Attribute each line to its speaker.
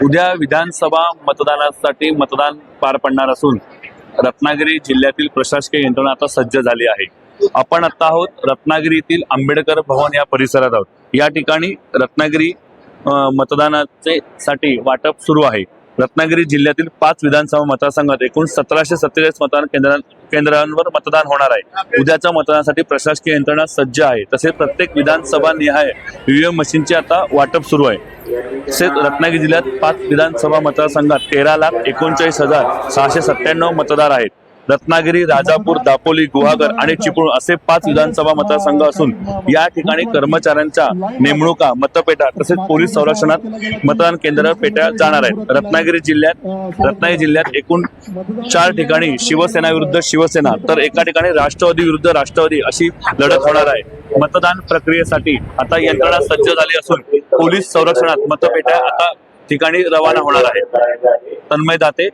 Speaker 1: उद्या विधानसभा मतदानासाठी मतदान पार पडणार असून रत्नागिरी जिल्ह्यातील प्रशासकीय यंत्रणा आता सज्ज झाली आहे. आपण आता आहोत रत्नागिरीतील आंबेडकर भवन या परिसरात आहोत. या ठिकाणी रत्नागिरी मतदानाचे साठी वाटप सुरू आहे. रत्नागिरी जिल्ह्यातील पाच विधानसभा मतदारसंघात एकूण सतराशे सत्तेचाळीस मतदान केंद्रां केंद्रांवर मतदान होणार आहे. उद्याच्या मतदानासाठी प्रशासकीय यंत्रणा सज्ज आहे. तसेच प्रत्येक विधानसभा निहाय ईव्हीएम मशीनचे आता वाटप सुरू आहे. तसेच रत्नागिरी जिल्ह्यात पाच विधानसभा मतदारसंघात तेरा लाख एकोणचाळीस हजार सहाशे सत्त्याण्णव मतदार आहेत. रत्नागिरी राजापूर दापोली गुहागर आणि चिपळूण असे पाच विधानसभा मतदारसंघ असून या ठिकाणी कर्मचाऱ्यांच्या नेमणुका मतपेटा तसेच पोलीस संरक्षणात मतदान केंद्र पेट्या जाणार आहेत. रत्नागिरी जिल्ह्यात रत्नागिरी जिल्ह्यात एकूण चार ठिकाणी शिवसेना विरुद्ध शिवसेना तर एका ठिकाणी राष्ट्रवादी विरुद्ध राष्ट्रवादी अशी लढत होणार आहे. मतदान प्रक्रियेसाठी आता यंत्रणा सज्ज झाली असून पोलीस संरक्षणात मतपेट्या आता ठिकाणी रवाना होणार आहे तन्मय दाते